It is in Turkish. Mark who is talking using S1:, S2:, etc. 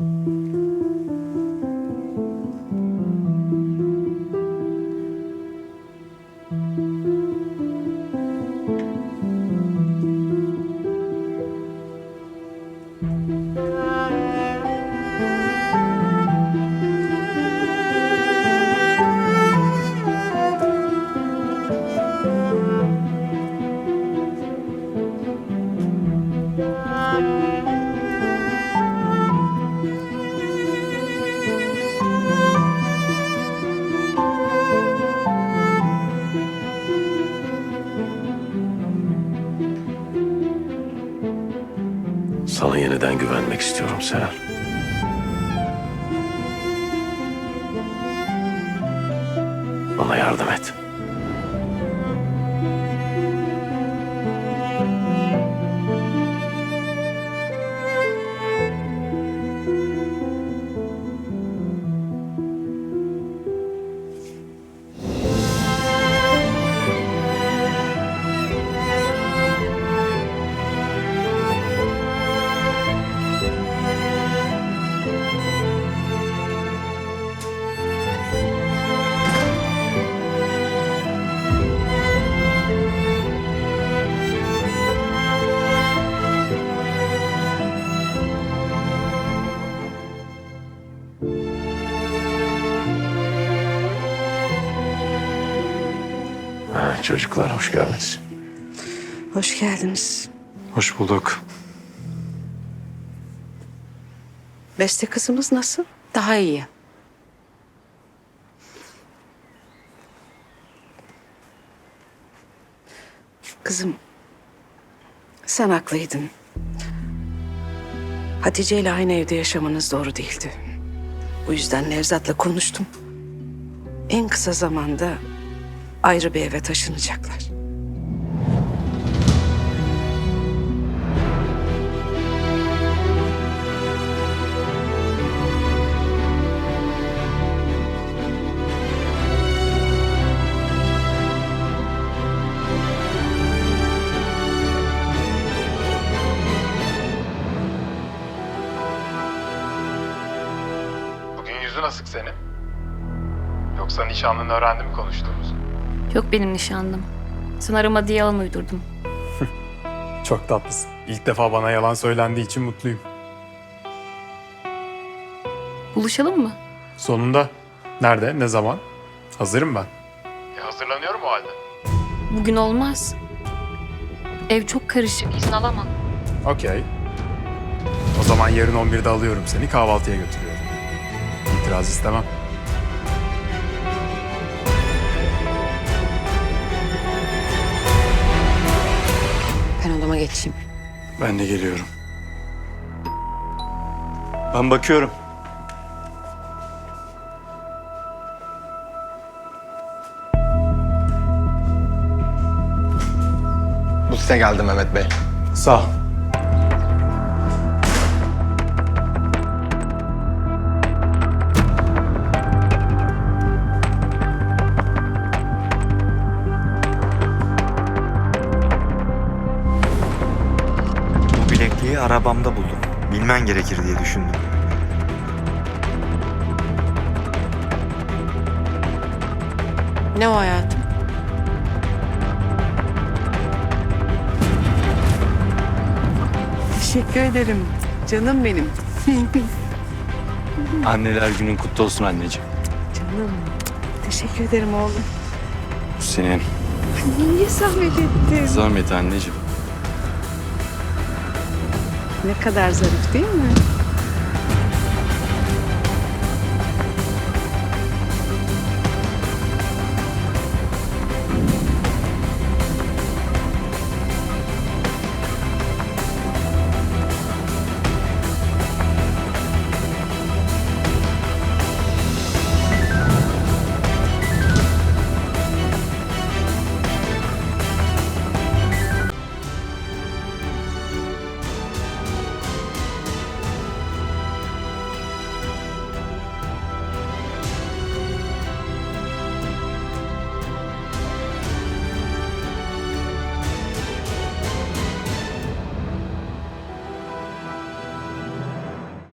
S1: thank you Sana yeniden güvenmek istiyorum Seher. Bana yardım et. Çocuklar hoş geldiniz.
S2: Hoş geldiniz.
S3: Hoş bulduk.
S2: Beste kızımız nasıl?
S4: Daha iyi.
S2: Kızım, sen haklıydın. Hatice ile aynı evde yaşamanız doğru değildi. Bu yüzden Nevzat'la konuştum. En kısa zamanda ayrı bir eve taşınacaklar.
S5: Bugün yüzün asık senin. Yoksa nişanlını öğrendi mi konuştuğumuzu?
S4: Yok benim nişanlım. Sen arama diye yalan uydurdum.
S3: Çok tatlısın. İlk defa bana yalan söylendiği için mutluyum.
S4: Buluşalım mı?
S3: Sonunda. Nerede? Ne zaman? Hazırım ben.
S5: E hazırlanıyorum o halde.
S4: Bugün olmaz. Ev çok karışık. izin alamam.
S3: Okey. O zaman yarın 11'de alıyorum seni kahvaltıya götürüyorum. İtiraz istemem.
S2: Ben odama geçeyim.
S3: Ben de geliyorum. Ben bakıyorum.
S6: Bu size geldi Mehmet Bey.
S3: Sağ ol.
S7: Bilekliği arabamda buldum. Bilmen gerekir diye düşündüm.
S2: Ne o hayatım? Teşekkür ederim. Canım benim.
S8: Anneler günün kutlu olsun anneciğim.
S2: Canım. Teşekkür ederim oğlum.
S8: Senin
S2: Niye zahmet ettin?
S8: zahmet anneciğim.
S2: Ne kadar zarif değil mi?